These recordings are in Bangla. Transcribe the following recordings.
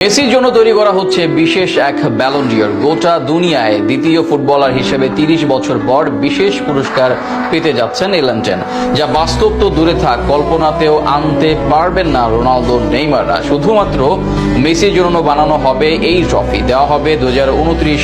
মেসির জন্য তৈরি করা হচ্ছে বিশেষ এক ব্যালন্ডিয়র গোটা দুনিয়ায় দ্বিতীয় ফুটবলার হিসেবে তিরিশ বছর পর বিশেষ পুরস্কার পেতে যাচ্ছেন এলেন্টেন যা বাস্তব তো দূরে থাক, কল্পনাতেও আনতে পারবেন না রোনালদো নেইমাররা শুধুমাত্র মেসির জন্য বানানো হবে এই ট্রফি। দেওয়া হবে দু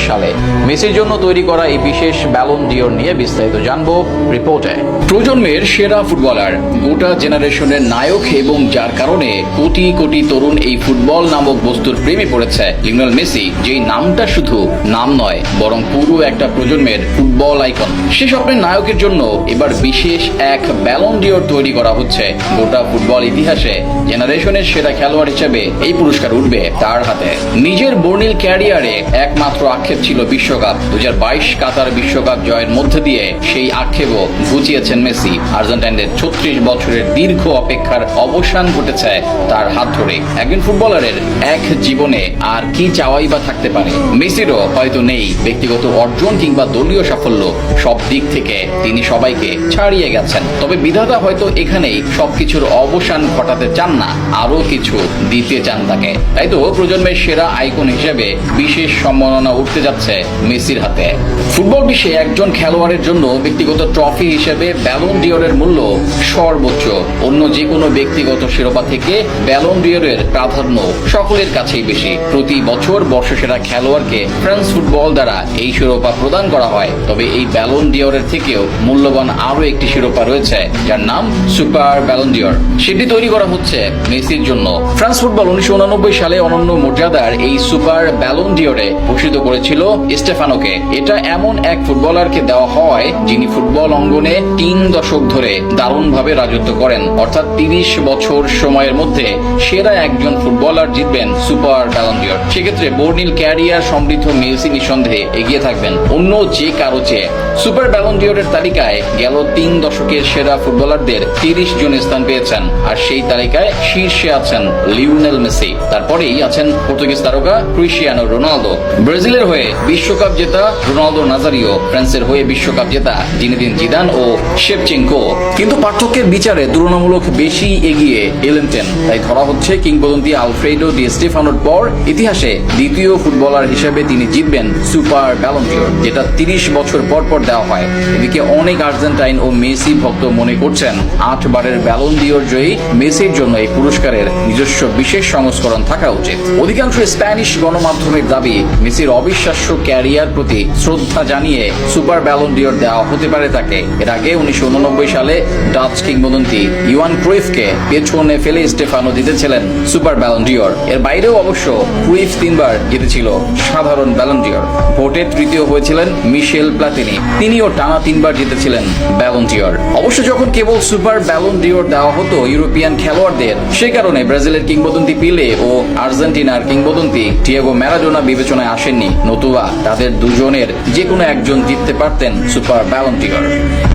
সালে। মেসির জন্য তৈরি করা এই বিশেষ ব্যালন্ডিয়র নিয়ে বিস্তারিত জানব রিপোর্টে। প্রজন্মের সেরা ফুটবলার, গোটা জেনারেশনের নায়ক এবং যার কারণে কোটি কোটি তরুণ এই ফুটবল নামক বস্তুর প্রেমে পড়েছে লিওনেল মেসি, যেই নামটা শুধু নাম নয়, বরং পুরো একটা প্রজন্মের ফুটবল আইকন। সে স্বপ্নের নায়কের জন্য এবার বিশেষ এক ব্যালন্ডিয়র তৈরি করা হচ্ছে। গোটা ফুটবল ইতিহাসে জেনারেশনের সেরা খেলোয়াড় হিসেবে এই পুরস্কার উঠবে তার হাতে। নিজের বর্ণিল ক্যারিয়ারে একমাত্র আক্ষেপ ছিল বিশ্বকাপ। দু হাজার বাইশ কাতার বিশ্বকাপ জয়ের মধ্যে দিয়ে সেই আক্ষেপও ঘুচিয়েছেন মেসি। আর্জেন্টাইনদের ছত্রিশ বছরের দীর্ঘ অপেক্ষার অবসান ঘটেছে তার হাত ধরে। একজন ফুটবলারের এক জীবনে আর কি চাওয়াই বা থাকতে পারে। মেসিরও হয়তো নেই ব্যক্তিগত অর্জন কিংবা দলীয় সাফল্য, সব দিক থেকে তিনি সবাইকে ছাড়িয়ে গেছেন। তবে বিধাতা হয়তো এখানেই সবকিছুর অবসান ঘটাতে চান না আরও কিছু দিতে চান তাকে। তাই তো, প্রজন্মের সেরা আইকন হিসেবে বিশেষ সম্মাননা উঠতে যাচ্ছে মেসির হাতে। ফুটবল বিশ্বে একজন খেলোয়াড়ের জন্য ব্যক্তিগত ট্রফি হিসেবে ব্যালন ডিওরের মূল্য সর্বোচ্চ। অন্য যে কোনো ব্যক্তিগত শিরোপা থেকে ব্যালন ডিওরের প্রাধান্য সকলের কাছেই বেশি। প্রতি বছর বর্ষসেরা খেলোয়াড়কে ফ্রান্স ফুটবল দ্বারা এই শিরোপা প্রদান করা হয়। তবে এই ব্যালন ডিওরের থেকেও মূল্যবান আরও একটি শিরোপা রয়েছে, যার নাম সুপার ব্যালন ডিওর সেটি তৈরি করা হচ্ছে মেসির জন্য। ফ্রান্স ফুটবল উনিশশো সালে অনন্য মর্যাদার এই সুপার ব্যালন ডিওরে ভূষিত করেছিল স্টেফানোকে। এটা এমন এক ফুটবলারকে দেওয়া হয়, যিনি ফুটবল অঙ্গনে তিন দশক ধরে দারুণভাবে রাজত্ব করেন। অর্থাৎ তিরিশ বছর সময়ের মধ্যে সেরা একজন ফুটবলার জিতবেন সুপার ব্যালন ডিওর সেক্ষেত্রে বর্নিল ক্যারিয়ার সমৃদ্ধ মেসি নিঃসন্দেহে এগিয়ে থাকবেন অন্য যে কারও চেয়ে। সুপার ব্যালন ডিওরের তালিকায় গেল তিন দশকের সেরা ফুটবলারদের তিরিশ জন স্থান পেয়েছেন। আর সেই তালিকায় শীর্ষে আছেন লিওনেল মেসি। তারপরেই আছেন পর্তুগিজ তারকা ক্রিস্টিয়ানো রোনালদো। ব্রাজিলের হয়ে বিশ্বকাপ জেতা রোনালদো নাজারিও, ফ্রান্সের হয়ে বিশ্বকাপ জেতা জিনেদিন জিদান ও শেপচেঙ্কো। কিন্তু পার্থক্যের বিচারে তুলনামূলক বেশি এগিয়ে এলেন্টেন তাই ধরা হচ্ছে কিংবদন্তি আলফ্রেডো ডি স্টেফানোর পর ইতিহাসে দ্বিতীয় ফুটবলার হিসেবে তিনি জিতবেন সুপার ব্যালন্টিওর যেটা তিরিশ বছর পর পর দেওয়া হয়। এদিকে অনেক আর্জেন্টাইন ও মেসি ভক্ত মনে করছেন আট বারের ব্যালন ডিওর জয়ী মেসির জন্য এই পুরস্কারের নিজস্ব বিশেষ সংস্করণ থাকা উচিত। অধিকাংশ স্প্যানিশ গণমাধ্যমের দাবি, মেসির অবিশ্বাস্য ক্যারিয়ার প্রতি শ্রদ্ধা জানিয়ে সুপার ব্যালন ডিওর দেওয়া হতে পারে তাকে। এর আগে উনিশশো উননব্বই সালে ডাচ কিংবদন্তি ইওয়ান ক্রুইফকে পেছনে ফেলে স্টেফানো জিতেছিলেন সুপার ব্যালন ডিওর এর বাইরেও অবশ্য ক্রুইফ তিনবার জিতেছিল সাধারণ ব্যালন ডিওর ভোটে তৃতীয় হয়েছিলেন মিশেল প্লাতিনি। তিনিও টানা তিনবার জিতেছিলেন ব্যালন ডিওর অবশ্য যখন কেবল সুপার ব্যালন ডিওর দেওয়া হতো ইউরোপিয়ান খেলোয়াড়দের, সে কারণে ব্রাজিলের কিংবদন্তি পিলে ও আর্জেন্টিনার কিংবদন্তি টিয়াগো ম্যারাডোনা বিবেচনায় আসেননি নতুবা তাদের দুজনের যে কোনো একজন জিততে পারতেন সুপার ব্যালন ডিওর